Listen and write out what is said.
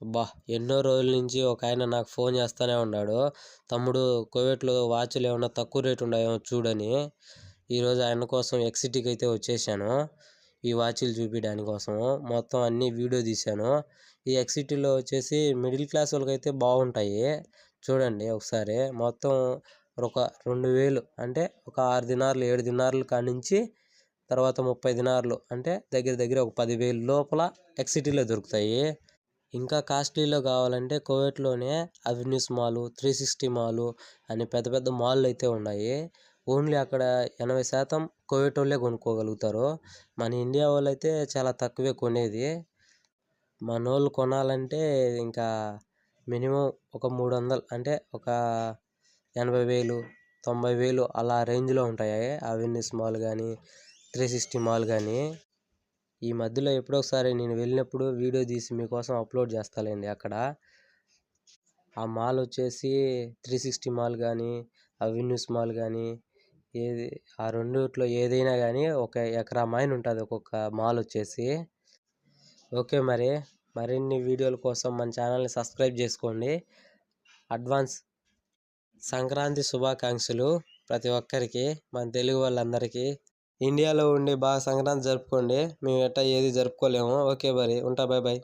అబ్బా! ఎన్నో రోజుల నుంచి ఒక ఆయన నాకు ఫోన్ చేస్తూనే ఉన్నాడు. తమ్ముడు కోవిడ్లో వాచ్లు ఏమైనా తక్కువ రేటు ఉన్నాయేమో చూడని ఈరోజు ఆయన కోసం ఎక్సిటీకి అయితే వచ్చేసాను. ఈ వాచ్లు చూపించడానికి కోసం మొత్తం అన్ని వీడియో తీశాను. ఈ ఎక్సిటీలో వచ్చేసి మిడిల్ క్లాస్ వాళ్ళకైతే బాగుంటాయి. చూడండి ఒకసారి. మొత్తం ఒక రెండు వేలు అంటే ఒక ఆరు దినార్లు ఏడు దినార్లు కానించి తర్వాత ముప్పై దినార్లు అంటే దగ్గర దగ్గర ఒక పదివేలు లోపల ఎక్సిటీలో దొరుకుతాయి. ఇంకా కాస్ట్లీలో కావాలంటే కువైట్లోనే avenues mall three sixty mall అని పెద్ద పెద్ద మాల్లు అయితే ఉన్నాయి. ఓన్లీ అక్కడ ఎనభై శాతం కువైట్ వాళ్ళే కొనుక్కోగలుగుతారు. మన ఇండియా వాళ్ళు అయితే చాలా తక్కువే కొనేది. మన వాళ్ళు కొనాలంటే ఇంకా మినిమం ఒక మూడు వందలు అంటే ఒక ఎనభై వేలు తొంభై వేలు అలా రేంజ్లో ఉంటాయి అవెన్యూస్ మాల్ కానీ త్రీ సిక్స్టీ మాల్ కానీ ఈ మధ్యలో ఎప్పుడో ఒకసారి నేను వెళ్ళినప్పుడు వీడియో తీసి మీకోసం అప్లోడ్ చేస్తాలేండి అక్కడ. ఆ మాల్ వచ్చేసి త్రీ సిక్స్టీ మాల్ కానీ అవెన్యూస్ మాల్ కానీ ఏది ఆ రెండిట్లో ఏదైనా కానీ ఒక ఎకరా మైన్ ఉంటుంది ఒక్కొక్క మాల్ వచ్చేసి. ఓకే మరి మరిన్ని వీడియోల కోసం మన ఛానల్ని సబ్స్క్రైబ్ చేసుకోండి. అడ్వాన్స్ సంక్రాంతి శుభాకాంక్షలు ప్రతి ఒక్కరికి మన తెలుగు వాళ్ళందరికీ. ఇండియాలో ఉండి బాగా సంక్రాంతి జరుపుకోండి. మేము ఎట్టా ఏది జరుపుకోలేము. ఓకే మరి. ఉంటా బాయ్ బాయ్